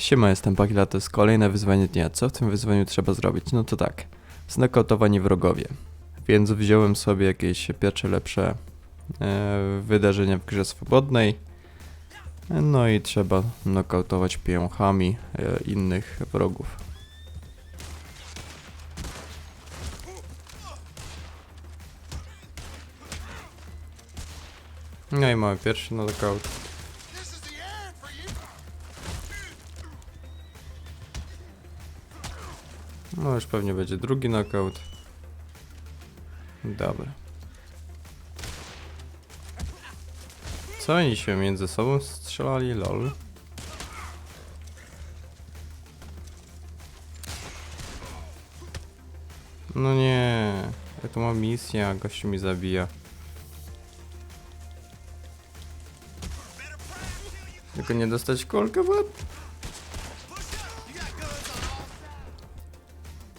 Siema, jestem Pagila, to jest kolejne wyzwanie dnia. Co w tym wyzwaniu trzeba zrobić? No to tak, znokautowani wrogowie. Więc wziąłem sobie jakieś pierwsze lepsze e, wydarzenia w grze swobodnej. No i trzeba nokautować pięchami e, innych wrogów. No i mamy pierwszy knockout. No już pewnie będzie drugi knockout. Dobra. Co oni się między sobą strzelali? Lol. No nie. Ja tu mam misję, a gościu mi zabija. Tylko nie dostać kolkę w?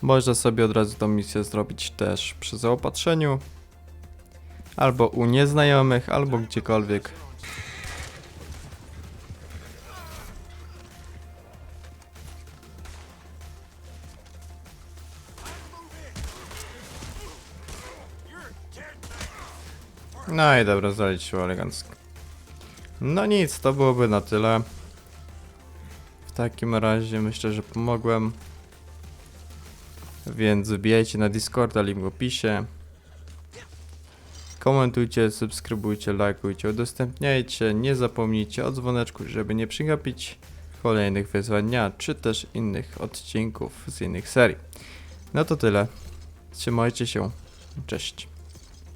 Można sobie od razu tą misję zrobić też przy zaopatrzeniu. Albo u nieznajomych, albo gdziekolwiek. No i dobra, zaliczył elegancko. No nic, to byłoby na tyle. W takim razie myślę, że pomogłem. Więc wbijajcie na Discorda, link w opisie. Komentujcie, subskrybujcie, lajkujcie, udostępniajcie. Nie zapomnijcie o dzwoneczku, żeby nie przegapić kolejnych wyzwań czy też innych odcinków z innych serii. No to tyle. Trzymajcie się. Cześć.